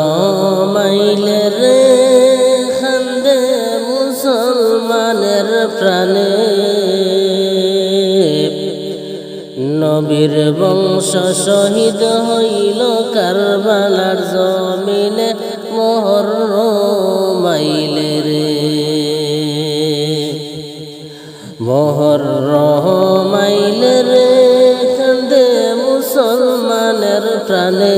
মহরমাইলে রে খান্দে মুসলমানের প্রাণে। নবীর বংশ শহীদ হইল কারবালার জমিনে রে মোহর রহমাইলে রে কান্দে মুসলমানের প্রাণে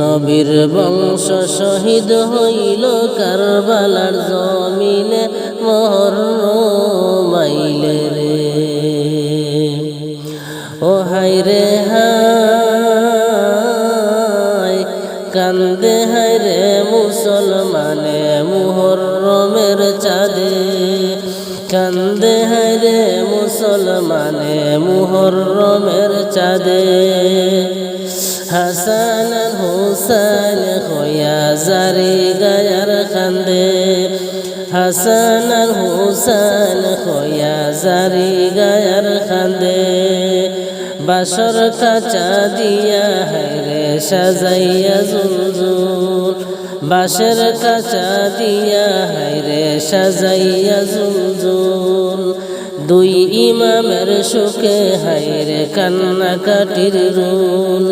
নবীর বংশ শহীদ হইল কারবালার জমিনে মোহর রহমাইলে রে। ও হাই রে হাই কান্দে হাই রে মুসলমানে। কান্দে হাই রে মুসলমানে মুহরমের চাঁদে। হাসান হুসাইন হইয়া জারি গায়ার কান্দে। হাসান হুসাইন হইয়া জারি গায়ার কান্দে। বাসর কাচা দিয়া হাইরে সাজাইয়া জুলজুল বাসের কাচা দিয়া হাইরে সাজাইয়া জুলজুল। দুই ইমামের সুখে হাইরে কান্না কাটির রুল।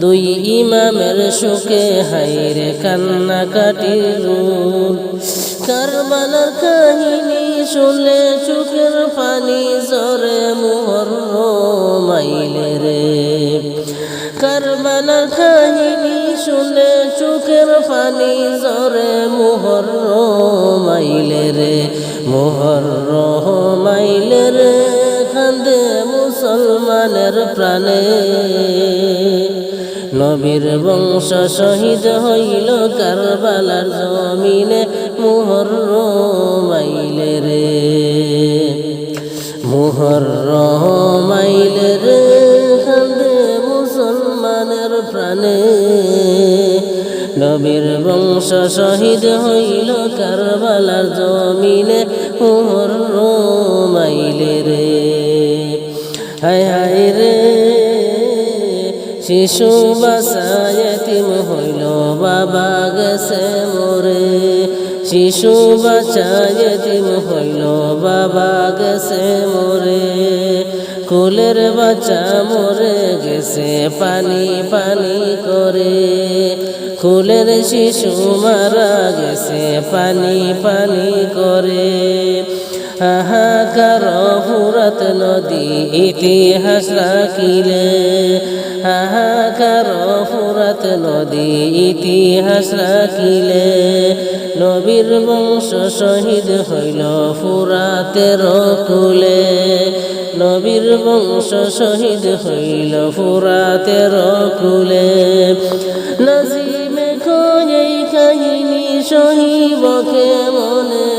দুই ইমামের সুখে হাইরে কান্না কাটির রুল। কারবালার কাহিনী শুনলে চোখের পানি জরে মোহর মাইলে রে। কারবালার কাহিনী শুনে চোখের পানি জরে মোহর মাইলে রে মোহর মাইলে রে, খান্দে মুসলমানের প্রাণে। নবীর বংশ শহীদ হইল কারবালার জমিনে মোহর মাইলে রে মোহর মাইলে প্রাণে নবীর বংশ শহীদ হইল কারবালার জমিনে মোহর মাইলে রে হায় হায় রে, শিশু বাসায়তিম হইল বাবা গেছে মোরে। শিশু বাচ্চায়তিম হইল বাবা গেছে মোরে। কুলের বাচ্চা মরে গেছে পানি পানি করে। কুলের শিশু মারা গেছে পানি পানি করে। হাহাকার ফুরত নদী ইতিহাস রাখিলে। হাহাকার ফুরত নদী ইতিহাস রাখিলে। নবীর বংশ শহীদ হইল ফুরাতের কুলে। নবীর বংশ শহীদ হইল ফুরাতের কুলে। নসিমে খোঁজেই কাহিনী সহিবকে মনে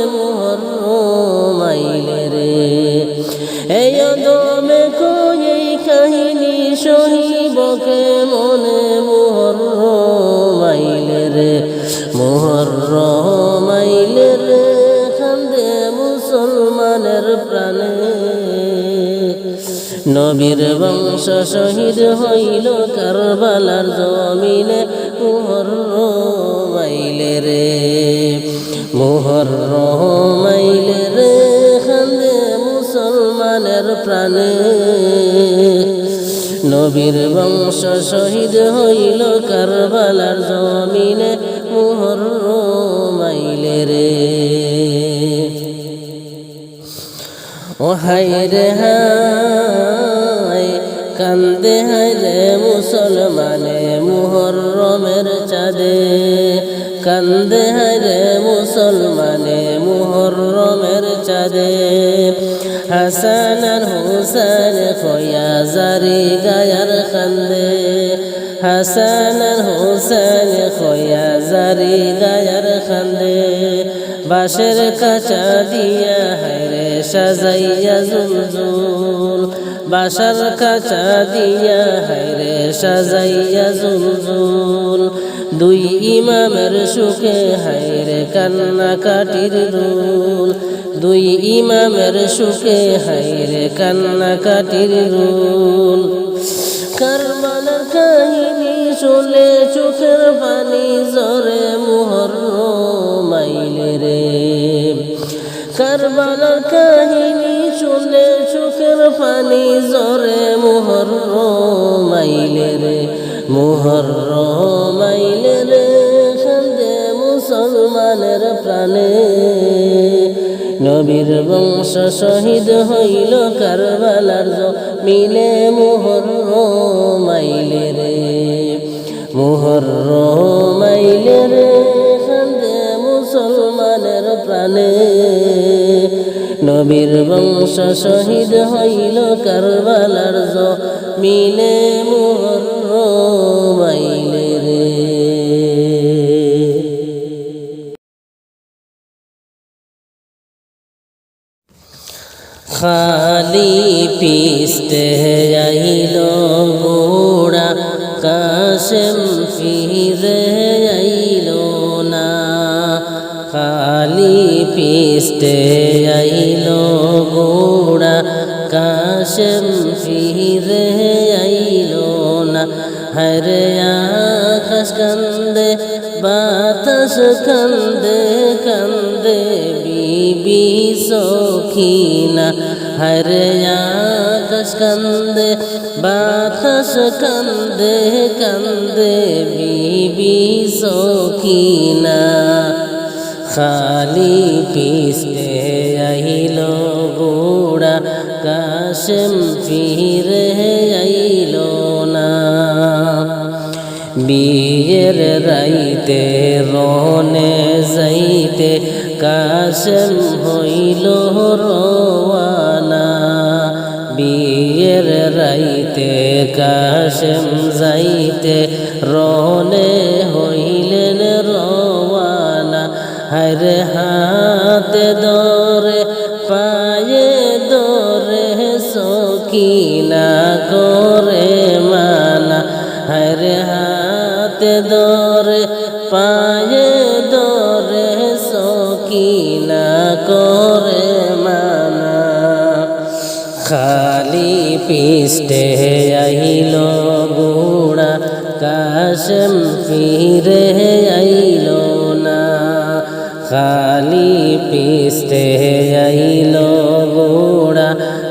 নবীর বংশ শহীদ হইল কারবালার জমিনে মোহর মাইলে রে মোহর মাইলে রে, খান্দে মুসলমানের প্রাণে। নবীর বংশ শহীদ হইল কারবালার জমিনে মোহর মাইলে রে। ও হাই রে হাই কান্দে হাই রে মুসলমানে মুহরমের চাঁদে। কান্দে হাই রে মুসলমানে মুহরমের চাঁদে। হাসান আর হুসান খোয়া জারি গায়ার কান্দে। হাসান আর হুসান খোয়া জারি গায়ার কান্দে। বাসের কাচা দিয়া হায়রে সাজাইয়া জুলজুল বাসার কাচা দিয়া হায়রে সাজাইয়া জুলজুল দুই ইমামের সুখে হায়রে কান্না কাটির রুল। দুই ইমামের সুখে হায়রে কান্না কাটির রুল। কারবালার শুনে চোখের পানি জরে কারবালার কাহিনী শুনে চোখের পানি জরে মোহর মাইলে রে মোহর মাইলে রে, খান্দে মুসলমানের প্রাণে। নবীর বংশ শহীদ হইল কারবালার মিলে মোহর মাইলে রে মোহর মাইলে রে, খান্দে মুসলমানের প্রাণে। নবীর বংশ শহীদ হইল কারবালার মিলে মাইলে রে। খালি পিস্তে আইল গোড়া কাশেম ফিরে আইল না। খালি পিস্তে আইল গোড়া কাশেম ফিরে আইল না। হরে আকাশ কান্দে, বাতাস কান্দে কান্দে বিবি সখিনা। হরে আকাশ কান্দে, বাতাস কান্দে কান্দে বিবি সখিনা। খালি পিস্তে আইল গোড়া, কাশেম ফিরে আইল না। বিয়ের রাইতে রনে যাইতে কাশেম হইল রওয়ানা বিয়ের রাইতে কাশেম যাইতে রনে হাতে দরে পায়ে দরে সকিনা করে মানা হরে হাতে দরে পায়ে দরে সকিনা করে মানা খালি পিষ্টে আইল গুড়া কাশম ফিরে আইল খালি পিষ্টে আইল গুড়া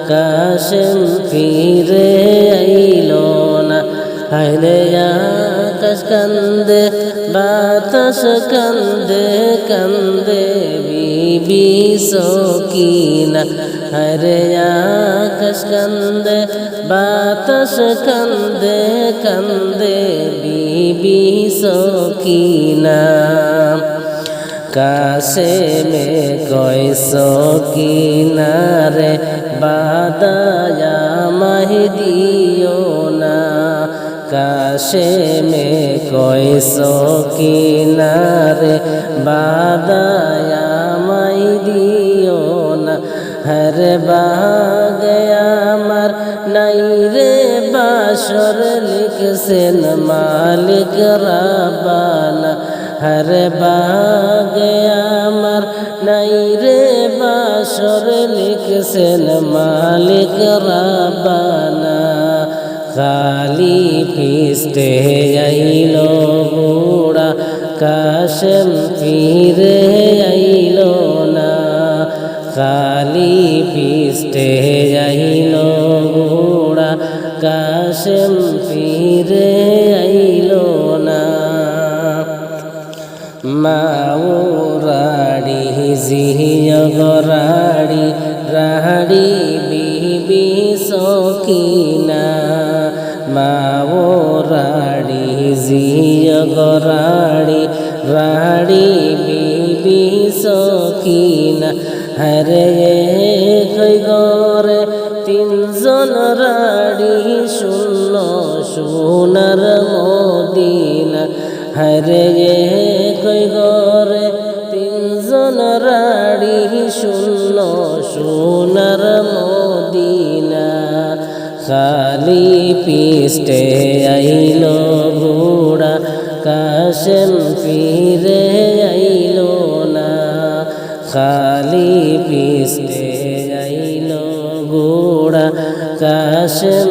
কাশম ফিরে আইল না। হায়রে আকাশ কান্দে, বাতাস কান্দে কান্দে বিবি সকিনা। হরে আকাশ কান্দে, বাতাস কান্দে কান্দে বিবি সকিনা। কাশে মে কয় সকিনা রে বাদায়া মাহি দিও না। কাশে মে কয় সকিনা রে বাদায়া মাই দিও না। হর বাগ আমার নাই রে বাসর, লিখছেন মালিক রাবানা। হর বাগ আমার নাই রে বাসর, লিখছেন মালিক রাবানা। খালি পিস্তে আইল বুড়া, কাশম ফিরে আইল না। খালি পিস্তে মাওরাড়ি জিহিয় গরাড়ি, রাড়ি, বিবি সকিনা হরে কই গরে, তিনজন রাড়ি শূন্য সোনার মদিনা। হরে কই গরে, তিনজন রাড়ি শূন্য সোনার মদিনা। খালি পিস্টে আইল বুড়া কাশেম ফিরে আইল না। খালি পিষ্টে আইল ঘোড়া কাশেম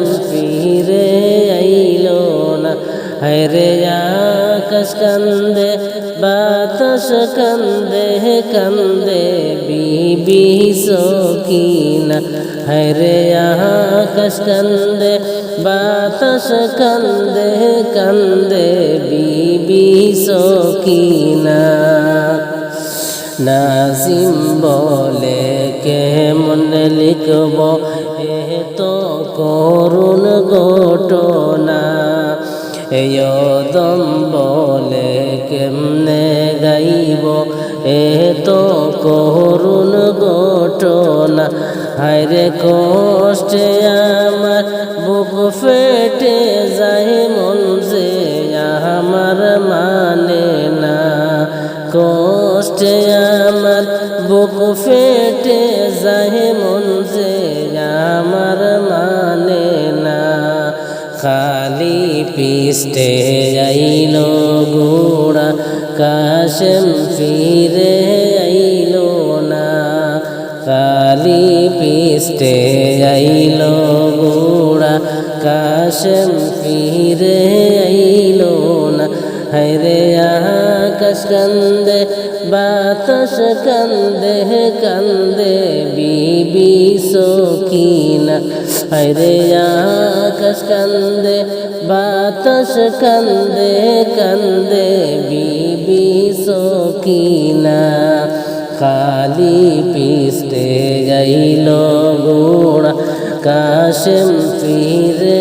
হরে আকাশ কান্দে, বাতাস কান্দে কান্দে, বিবি সকিনা হরে আকাশ কান্দে, বাতাস কান্দে কান্দে, বিবি সকিনা নাসিম বলে, কেমন লিখব? এ তো করুণ ঘটনা। দম বলে কেমনে গাইব? এ তো করুণ ঘটনা। হায়রে কষ্টে আমার বুক ফেটে যায়, মন যে আমার মানে না। কষ্টে আমার বুক ফেটে পিষ্টে আইল গোড়া, কাশেম ফিরে আইল না। কালি পিস্তে আইল গোড়া, কাশেম ফিরে আইল না। হায়রে আকাশ কান্দে, বাতাস কান্দে কান্দে বিবি সকিনা। হায়রে আকাশ কান্দে, বাতাস কান্দে কান্দে বিবি সকিনা। খালি পিষ্টে গাইল গোড়া, কাশেম ফিরে